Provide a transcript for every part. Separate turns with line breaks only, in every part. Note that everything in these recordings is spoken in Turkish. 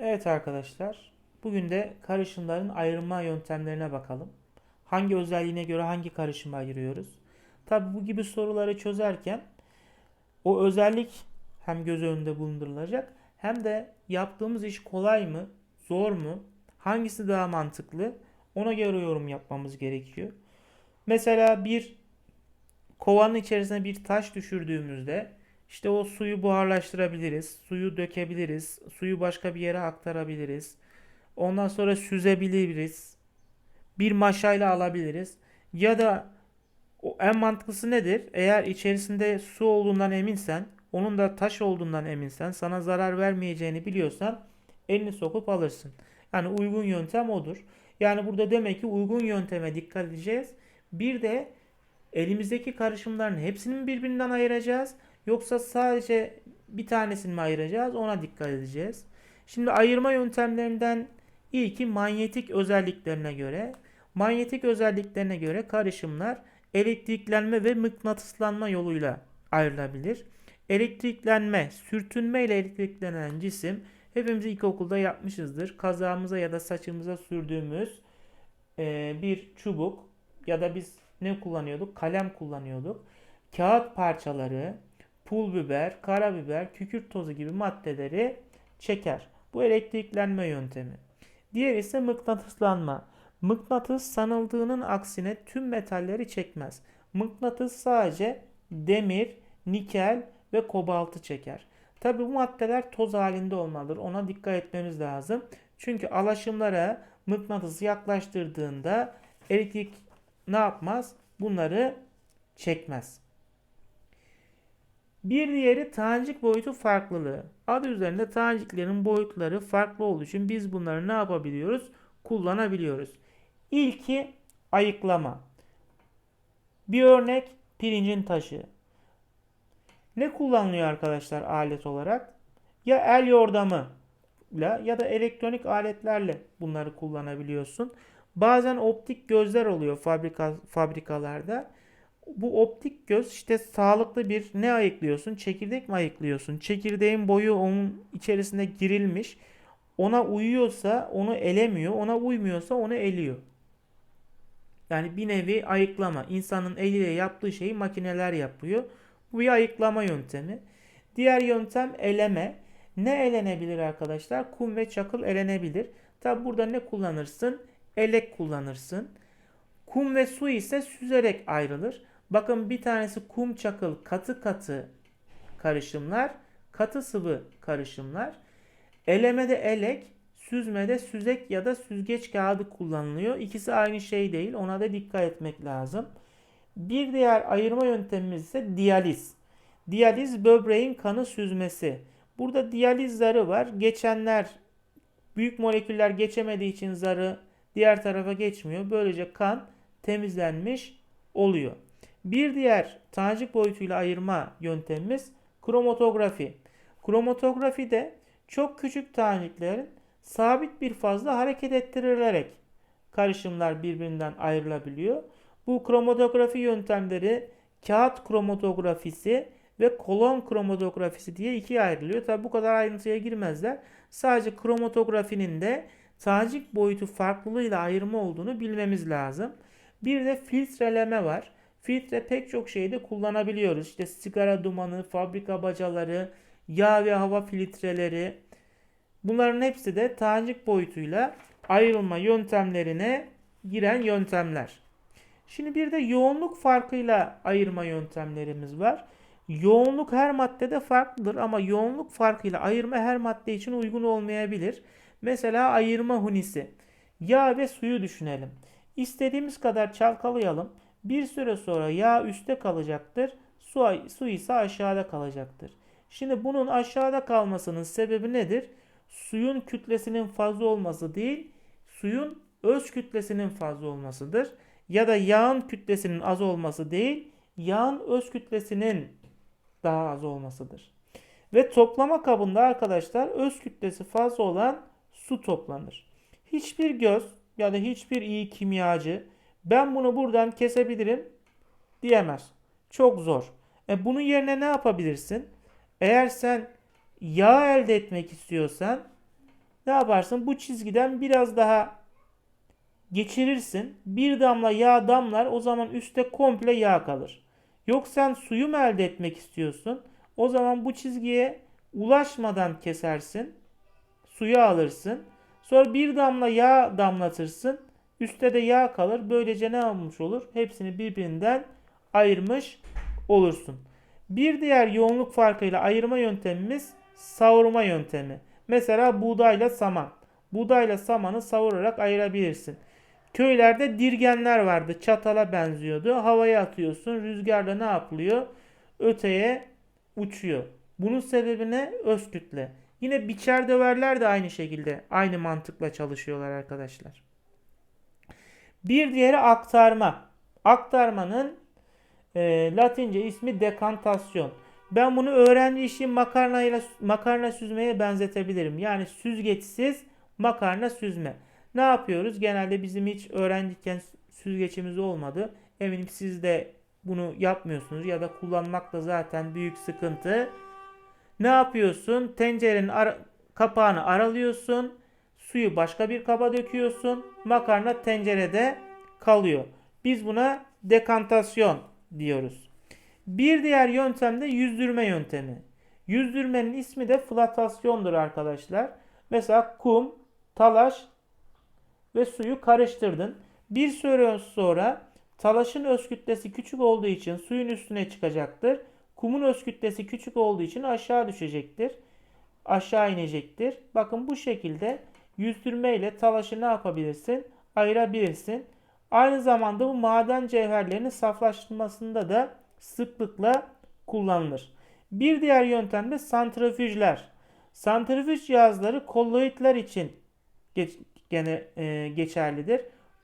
Evet arkadaşlar, bugün de karışımların ayrılma yöntemlerine bakalım. Hangi özelliğine göre hangi karışımı ayırıyoruz? Tabi bu gibi soruları çözerken o özellik hem göz önünde bulundurulacak hem de yaptığımız iş kolay mı, zor mu, hangisi daha mantıklı ona göre yorum yapmamız gerekiyor. Mesela bir kovanın içerisine bir taş düşürdüğümüzde işte o suyu buharlaştırabiliriz, suyu dökebiliriz, suyu başka bir yere aktarabiliriz. Ondan sonra süzebiliriz. Bir maşayla alabiliriz. Ya da o en mantıklısı nedir? Eğer içerisinde su olduğundan eminsen, onun da taş olduğundan eminsen, sana zarar vermeyeceğini biliyorsan elini sokup alırsın. Yani uygun yöntem odur. Yani burada demek ki uygun yönteme dikkat edeceğiz. Bir de elimizdeki karışımların hepsini birbirinden ayıracağız? Yoksa sadece bir tanesini mi ayıracağız? Ona dikkat edeceğiz. Şimdi ayırma yöntemlerinden ilki manyetik özelliklerine göre. Manyetik özelliklerine göre karışımlar elektriklenme ve mıknatıslanma yoluyla ayrılabilir. Elektriklenme, sürtünme ile elektriklenen cisim hepimiz ilkokulda yapmışızdır. Kazağımıza ya da saçımıza sürdüğümüz e, bir çubuk ya da biz ne kullanıyorduk? Kalem kullanıyorduk. Kağıt parçaları, pul biber, karabiber, kükürt tozu gibi maddeleri çeker. Bu elektriklenme yöntemi. Diğer ise mıknatıslanma. Mıknatıs sanıldığının aksine tüm metalleri çekmez. Mıknatıs sadece demir, nikel ve kobaltı çeker. Tabi bu maddeler toz halinde olmalıdır. Ona dikkat etmemiz lazım. Çünkü alaşımlara mıknatıs yaklaştırdığında elektrik ne yapmaz? Bunları çekmez. Bir diğeri tanecik boyutu farklılığı. Adı üzerinde taneciklerin boyutları farklı olduğu için biz bunları ne yapabiliyoruz? Kullanabiliyoruz. İlki ayıklama. Bir örnek pirincin taşı. Ne kullanılıyor arkadaşlar alet olarak? Ya el yordamıyla ya da elektronik aletlerle bunları kullanabiliyorsun. Bazen optik gözler oluyor fabrika fabrikalarda. Bu optik göz işte sağlıklı bir ne ayıklıyorsun? Çekirdek mi ayıklıyorsun? Çekirdeğin boyu onun içerisine girilmiş. Ona uyuyorsa onu elemiyor. Ona uymuyorsa onu eliyor. Yani bir nevi ayıklama. İnsanın eliyle yaptığı şeyi makineler yapıyor. Bu bir ayıklama yöntemi. Diğer yöntem eleme. Ne elenebilir arkadaşlar? Kum ve çakıl elenebilir. Tabi burada ne kullanırsın? Elek kullanırsın. Kum ve su ise süzerek ayrılır. Bakın bir tanesi kum çakıl katı katı karışımlar. Katı sıvı karışımlar. Elemede elek, süzmede süzek ya da süzgeç kağıdı kullanılıyor. İkisi aynı şey değil. Ona da dikkat etmek lazım. Bir diğer ayırma yöntemimiz ise diyaliz. Diyaliz böbreğin kanı süzmesi. Burada diyaliz zarı var. Geçenler büyük moleküller geçemediği için zarı diğer tarafa geçmiyor. Böylece kan temizlenmiş oluyor. Bir diğer tanecik boyutuyla ayırma yöntemimiz kromatografi. Kromatografi de çok küçük taneciklerin sabit bir fazla hareket ettirilerek karışımlar birbirinden ayrılabiliyor. Bu kromatografi yöntemleri kağıt kromatografisi ve kolon kromatografisi diye ikiye ayrılıyor. Tabi bu kadar ayrıntıya girmezler. Sadece kromatografinin de tanecik boyutu farklılığıyla ayırma olduğunu bilmemiz lazım. Bir de filtreleme var. Filtre pek çok şeyde kullanabiliyoruz. İşte sigara dumanı, fabrika bacaları, yağ ve hava filtreleri. Bunların hepsi de tanecik boyutuyla ayrılma yöntemlerine giren yöntemler. Şimdi bir de yoğunluk farkıyla ayırma yöntemlerimiz var. Yoğunluk her maddede farklıdır ama yoğunluk farkıyla ayırma her madde için uygun olmayabilir. Mesela ayırma hunisi. Yağ ve suyu düşünelim. İstediğimiz kadar çalkalayalım. Bir süre sonra yağ üstte kalacaktır. Su, su ise aşağıda kalacaktır. Şimdi bunun aşağıda kalmasının sebebi nedir? Suyun kütlesinin fazla olması değil, suyun öz kütlesinin fazla olmasıdır. Ya da yağın kütlesinin az olması değil, yağın öz kütlesinin daha az olmasıdır. Ve toplama kabında arkadaşlar öz kütlesi fazla olan su toplanır. Hiçbir göz ya da hiçbir iyi kimyacı ben bunu buradan kesebilirim diyemez. Çok zor. E bunun yerine ne yapabilirsin? Eğer sen yağ elde etmek istiyorsan ne yaparsın? Bu çizgiden biraz daha geçirirsin. Bir damla yağ damlar o zaman üstte komple yağ kalır. Yok sen suyu mu elde etmek istiyorsun? O zaman bu çizgiye ulaşmadan kesersin. Suyu alırsın. Sonra bir damla yağ damlatırsın. Üstte de yağ kalır. Böylece ne olmuş olur? Hepsini birbirinden ayırmış olursun. Bir diğer yoğunluk farkıyla ayırma yöntemimiz savurma yöntemi. Mesela buğdayla saman. Buğdayla samanı savurarak ayırabilirsin. Köylerde dirgenler vardı. Çatala benziyordu. Havaya atıyorsun. Rüzgarla ne yapılıyor? Öteye uçuyor. Bunun sebebi ne? Öz kütle. Yine biçer döverler de aynı şekilde. Aynı mantıkla çalışıyorlar arkadaşlar. Bir diğeri aktarma. Aktarmanın e, Latince ismi dekantasyon. Ben bunu öğrenci işi makarnayla makarna süzmeye benzetebilirim. Yani süzgeçsiz makarna süzme. Ne yapıyoruz? Genelde bizim hiç öğrenciyken süzgeçimiz olmadı. Eminim siz de bunu yapmıyorsunuz ya da kullanmak da zaten büyük sıkıntı. Ne yapıyorsun? Tencerenin ara kapağını aralıyorsun. Suyu başka bir kaba döküyorsun. Makarna tencerede kalıyor. Biz buna dekantasyon diyoruz. Bir diğer yöntem de yüzdürme yöntemi. Yüzdürmenin ismi de flatasyondur arkadaşlar. Mesela kum, talaş ve suyu karıştırdın. Bir süre sonra talaşın öz kütlesi küçük olduğu için suyun üstüne çıkacaktır. Kumun öz kütlesi küçük olduğu için aşağı düşecektir. Aşağı inecektir. Bakın bu şekilde yüzdürme ile talaşı ne yapabilirsin? Ayırabilirsin. Aynı zamanda bu maden cevherlerinin saflaştırmasında da sıklıkla kullanılır. Bir diğer yöntem de santrifüjler. Santrifüj cihazları kolloidler için geç, gene e, geçerlidir.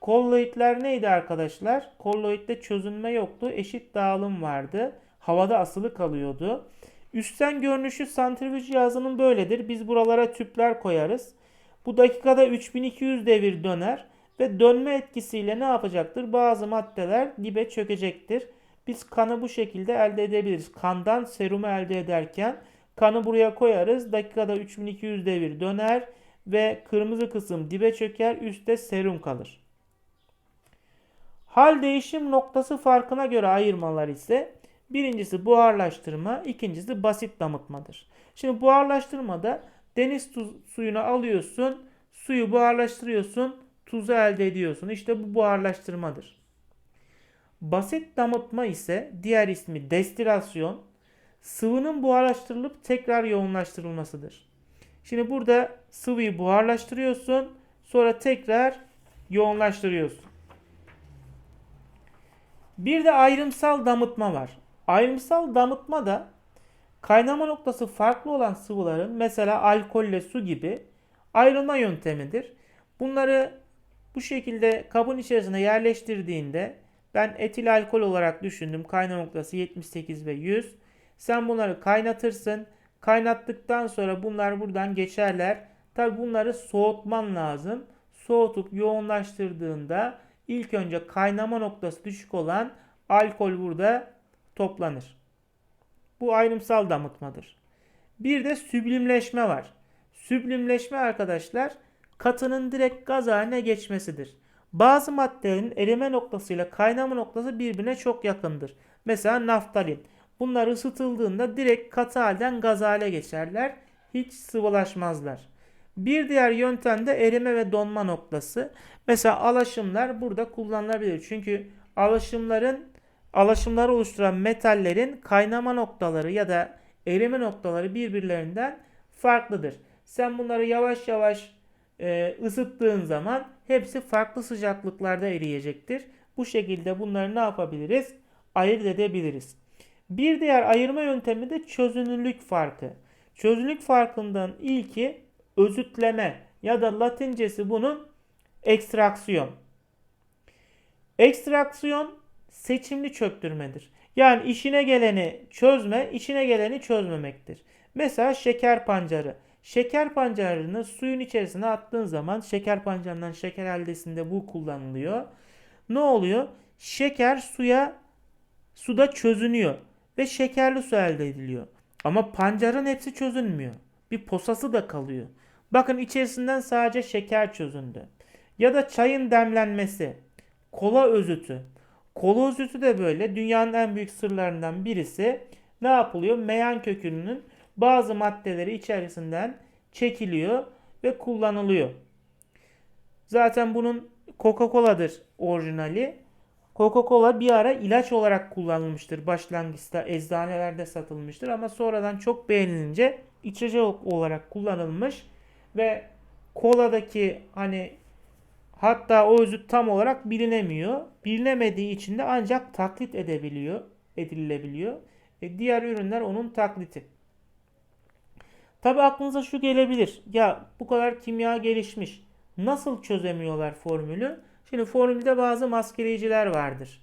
Kolloidler neydi arkadaşlar? Kolloidde çözünme yoktu. Eşit dağılım vardı. Havada asılı kalıyordu. Üstten görünüşü santrifüj cihazının böyledir. Biz buralara tüpler koyarız. Bu dakikada 3200 devir döner ve dönme etkisiyle ne yapacaktır? Bazı maddeler dibe çökecektir. Biz kanı bu şekilde elde edebiliriz. Kandan serumu elde ederken kanı buraya koyarız. Dakikada 3200 devir döner ve kırmızı kısım dibe çöker. Üstte serum kalır. Hal değişim noktası farkına göre ayırmalar ise birincisi buharlaştırma, ikincisi basit damıtmadır. Şimdi buharlaştırmada deniz tuz, suyunu alıyorsun, suyu buharlaştırıyorsun, tuzu elde ediyorsun. İşte bu buharlaştırmadır. Basit damıtma ise diğer ismi destilasyon, sıvının buharlaştırılıp tekrar yoğunlaştırılmasıdır. Şimdi burada sıvıyı buharlaştırıyorsun, sonra tekrar yoğunlaştırıyorsun. Bir de ayrımsal damıtma var. Ayrımsal damıtma da kaynama noktası farklı olan sıvıların mesela alkolle su gibi ayrılma yöntemidir. Bunları bu şekilde kabın içerisine yerleştirdiğinde ben etil alkol olarak düşündüm. Kaynama noktası 78 ve 100. Sen bunları kaynatırsın. Kaynattıktan sonra bunlar buradan geçerler. Tabi bunları soğutman lazım. Soğutup yoğunlaştırdığında ilk önce kaynama noktası düşük olan alkol burada toplanır. Bu ayrımsal damıtmadır. Bir de süblimleşme var. Süblimleşme arkadaşlar katının direkt gaz haline geçmesidir. Bazı maddelerin erime noktasıyla kaynama noktası birbirine çok yakındır. Mesela naftalin. Bunlar ısıtıldığında direkt katı halden gaz hale geçerler. Hiç sıvılaşmazlar. Bir diğer yöntem de erime ve donma noktası. Mesela alaşımlar burada kullanılabilir. Çünkü alaşımların alaşımları oluşturan metallerin kaynama noktaları ya da erime noktaları birbirlerinden farklıdır. Sen bunları yavaş yavaş e, ısıttığın zaman hepsi farklı sıcaklıklarda eriyecektir. Bu şekilde bunları ne yapabiliriz? Ayırt edebiliriz. Bir diğer ayırma yöntemi de çözünürlük farkı. Çözünürlük farkından ilki özütleme ya da latincesi bunun ekstraksiyon. Ekstraksiyon seçimli çöktürmedir. Yani işine geleni çözme, işine geleni çözmemektir. Mesela şeker pancarı. Şeker pancarını suyun içerisine attığın zaman şeker pancarından şeker eldesinde bu kullanılıyor. Ne oluyor? Şeker suya suda çözünüyor ve şekerli su elde ediliyor. Ama pancarın hepsi çözünmüyor. Bir posası da kalıyor. Bakın içerisinden sadece şeker çözündü. Ya da çayın demlenmesi, kola özütü. Özütü de böyle dünyanın en büyük sırlarından birisi. Ne yapılıyor? Meyan kökünün bazı maddeleri içerisinden çekiliyor ve kullanılıyor. Zaten bunun Coca-Cola'dır orijinali. Coca-Cola bir ara ilaç olarak kullanılmıştır. Başlangıçta eczanelerde satılmıştır ama sonradan çok beğenilince içecek olarak kullanılmış ve koladaki hani hatta o özüt tam olarak bilinemiyor. Bilinemediği için de ancak taklit edebiliyor, edilebiliyor. E, diğer ürünler onun takliti. Tabi aklınıza şu gelebilir. Ya bu kadar kimya gelişmiş. Nasıl çözemiyorlar formülü? Şimdi formülde bazı maskeleyiciler vardır.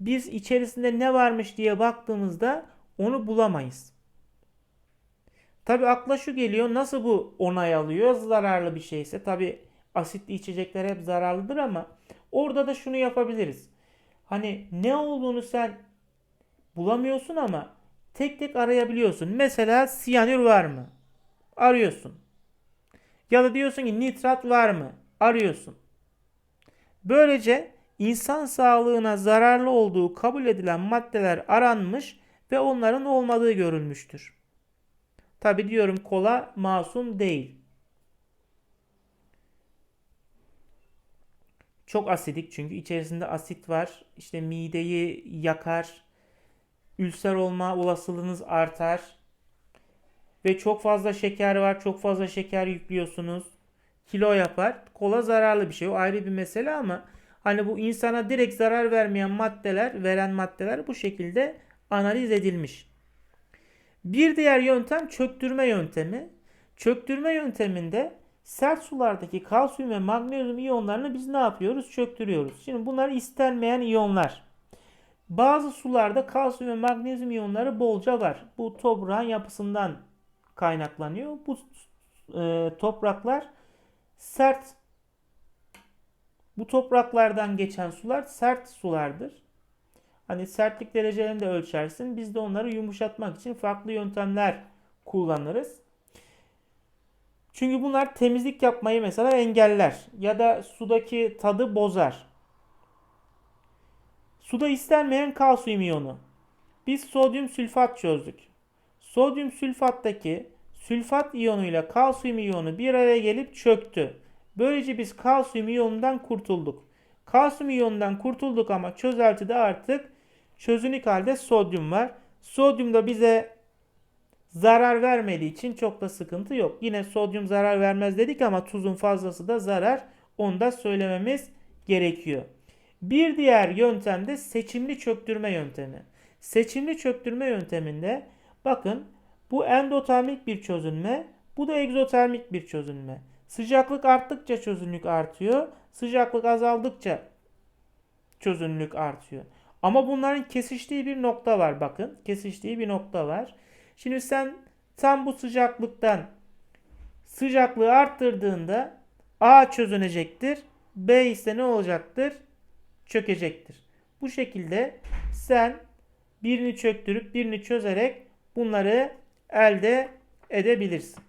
Biz içerisinde ne varmış diye baktığımızda onu bulamayız. Tabi akla şu geliyor. Nasıl bu onay alıyor? Zararlı bir şeyse. Tabi asitli içecekler hep zararlıdır ama orada da şunu yapabiliriz. Hani ne olduğunu sen bulamıyorsun ama tek tek arayabiliyorsun. Mesela siyanür var mı? Arıyorsun. Ya da diyorsun ki nitrat var mı? Arıyorsun. Böylece insan sağlığına zararlı olduğu kabul edilen maddeler aranmış ve onların olmadığı görülmüştür. Tabi diyorum kola masum değil. Çok asidik çünkü içerisinde asit var. İşte mideyi yakar. Ülser olma olasılığınız artar. Ve çok fazla şeker var. Çok fazla şeker yüklüyorsunuz. Kilo yapar. Kola zararlı bir şey. O ayrı bir mesele ama hani bu insana direkt zarar vermeyen maddeler, veren maddeler bu şekilde analiz edilmiş. Bir diğer yöntem çöktürme yöntemi. Çöktürme yönteminde sert sulardaki kalsiyum ve magnezyum iyonlarını biz ne yapıyoruz? Çöktürüyoruz. Şimdi bunlar istenmeyen iyonlar. Bazı sularda kalsiyum ve magnezyum iyonları bolca var. Bu toprağın yapısından kaynaklanıyor. Bu e, topraklar sert. Bu topraklardan geçen sular sert sulardır. Hani sertlik derecelerini de ölçersin. Biz de onları yumuşatmak için farklı yöntemler kullanırız. Çünkü bunlar temizlik yapmayı mesela engeller ya da sudaki tadı bozar. Suda istenmeyen kalsiyum iyonu. Biz sodyum sülfat çözdük. Sodyum sülfattaki sülfat iyonuyla kalsiyum iyonu bir araya gelip çöktü. Böylece biz kalsiyum iyonundan kurtulduk. Kalsiyum iyonundan kurtulduk ama çözeltide artık çözünük halde sodyum var. Sodyum da bize zarar vermediği için çok da sıkıntı yok. Yine sodyum zarar vermez dedik ama tuzun fazlası da zarar. Onu da söylememiz gerekiyor. Bir diğer yöntem de seçimli çöktürme yöntemi. Seçimli çöktürme yönteminde bakın bu endotermik bir çözünme, bu da egzotermik bir çözünme. Sıcaklık arttıkça çözünürlük artıyor. Sıcaklık azaldıkça çözünürlük artıyor. Ama bunların kesiştiği bir nokta var bakın. Kesiştiği bir nokta var. Şimdi sen tam bu sıcaklıktan sıcaklığı arttırdığında A çözünecektir. B ise ne olacaktır? Çökecektir. Bu şekilde sen birini çöktürüp birini çözerek bunları elde edebilirsin.